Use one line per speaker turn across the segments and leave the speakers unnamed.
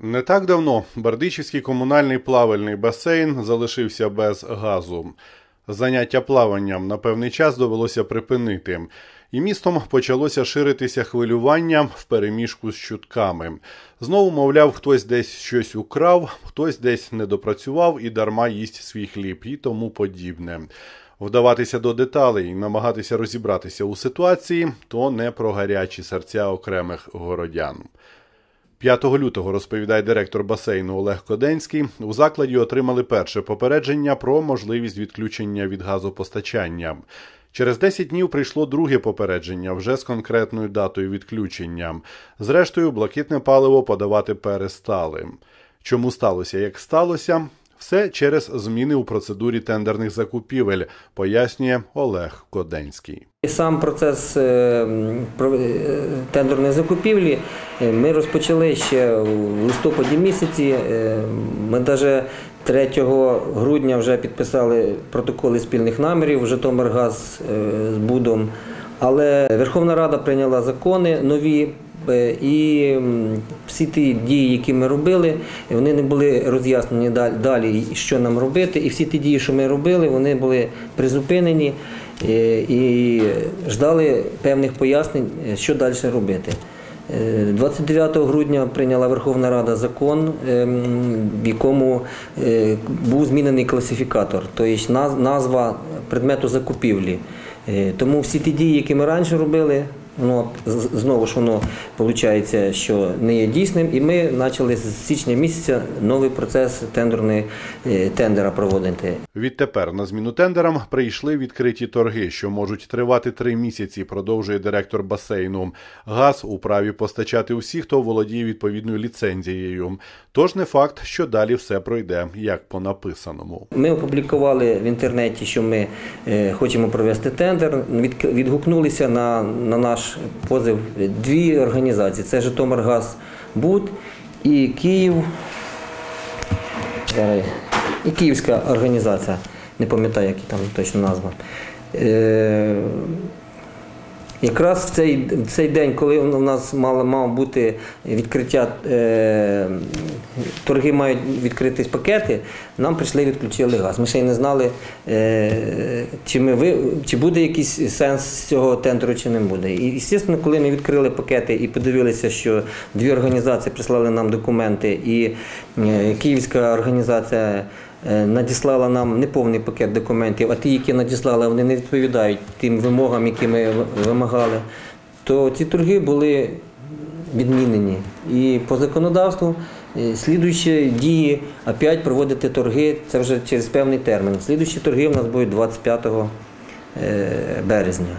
Не так давно Бердичівський комунальний плавальний басейн залишився без газу. Заняття плаванням на певний час довелося припинити, і містом почалося ширитися хвилювання в переміжку з чутками. Знову, мовляв, хтось десь щось украв, хтось десь не допрацював і дарма їсть свій хліб і тому подібне. Вдаватися до деталей і намагатися розібратися у ситуації то не про гарячі серця окремих городян. 5 лютого розповідає директор басейну Олег Коденський. У закладі отримали перше попередження про можливість відключення від газопостачання. Через 10 днів прийшло друге попередження вже з конкретною датою відключення. Зрештою, блакитне паливо подавати перестали. Чому сталося, як сталося? Все через зміни у процедурі тендерних закупівель, пояснює Олег Коденський.
Сам процес е, е, тендерної закупівлі е, ми розпочали ще в листопаді місяці. Ми навіть 3 грудня вже підписали протоколи спільних намірів Житомиргаз з Будом. Але Верховна Рада прийняла закони нові. Е, І всі ті дії, які ми робили, вони не були роз'яснені далі, що нам робити. І всі ті дії, що ми робили, вони були призупинені е, і ждали певних пояснень, е, що далі робити. Е, 29 грудня прийняла Верховна Рада закон, ем, в якому був змінений класифікатор, тобто назва предмету закупівлі. Тому всі ті дії, які ми раніше робили, з- знову ж воно виходить, що не є дійсним, і ми почали з січня місяця новий процес тендерної е, тендера проводити.
Відтепер на зміну тендерам прийшли відкриті торги, що можуть тривати три місяці. Продовжує директор басейну. Газ у праві постачати усі, хто володіє відповідною ліцензією. Тож не факт, що далі все пройде як по написаному.
Ми опублікували в інтернеті, що ми е, хочемо провести тендер. Від- Відгукнулися на, на наш позив дві організації: це Житомиргаз Буд і Київ. І Київська організація, не пам'ятаю, які там точно назва. Якраз в цей, в цей день, коли у нас мало мав бути відкриття, е, торги мають відкритись пакети, нам прийшли і відключили газ. Ми ще й не знали, е, чи, ми, ви- чи буде якийсь сенс з цього тендеру, чи не буде. І, звісно, коли ми відкрили пакети і подивилися, що дві організації прислали нам документи, і е, Київська організація надіслала нам неповний пакет документів, а ті, які надіслали, вони не відповідають тим вимогам, які ми вимагали, то ці торги були відмінені. І по законодавству е, слідуючі дії опять проводити торги, це вже через певний термін. Слідуючі торги у нас будуть 25 е, березня.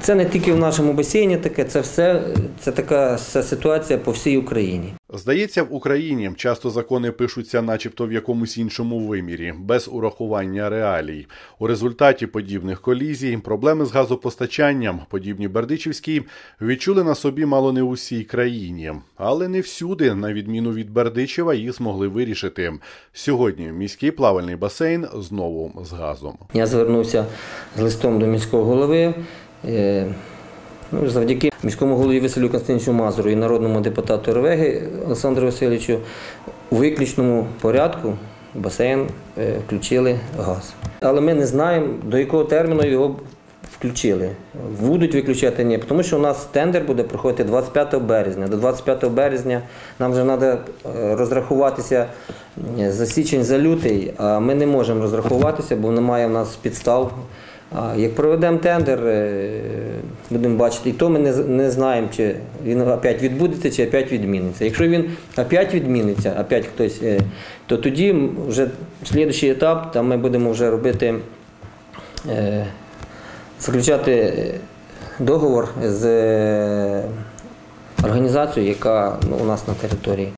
Це не тільки в нашому басейні таке, це все це така вся ситуація по всій Україні.
Здається, в Україні часто закони пишуться, начебто в якомусь іншому вимірі, без урахування реалій. У результаті подібних колізій проблеми з газопостачанням, подібні Бердичівській, відчули на собі мало не у всій країні, але не всюди, на відміну від Бердичева, їх змогли вирішити. Сьогодні міський плавальний басейн знову з газом.
Я звернувся з листом до міського голови. Е, Ну, завдяки міському голові Василю Константиновичу Мазуру і народному депутату Ревеги Олександру Васильовичу у виключному порядку басейн е, включили газ. Але ми не знаємо, до якого терміну його включили. Будуть виключати ні, тому що у нас тендер буде проходити 25 березня. До 25 березня нам вже треба розрахуватися за січень, за лютий, а ми не можемо розрахуватися, бо немає в нас підстав. А як проведемо тендер, е, будемо бачити, і то ми не, знаємо, чи він опять відбудеться, чи опять відміниться. Якщо він опять відміниться, опять хтось, е, то тоді вже слідуючий етап, там ми будемо вже робити, е, заключати договор з організацією, яка ну, у нас на території.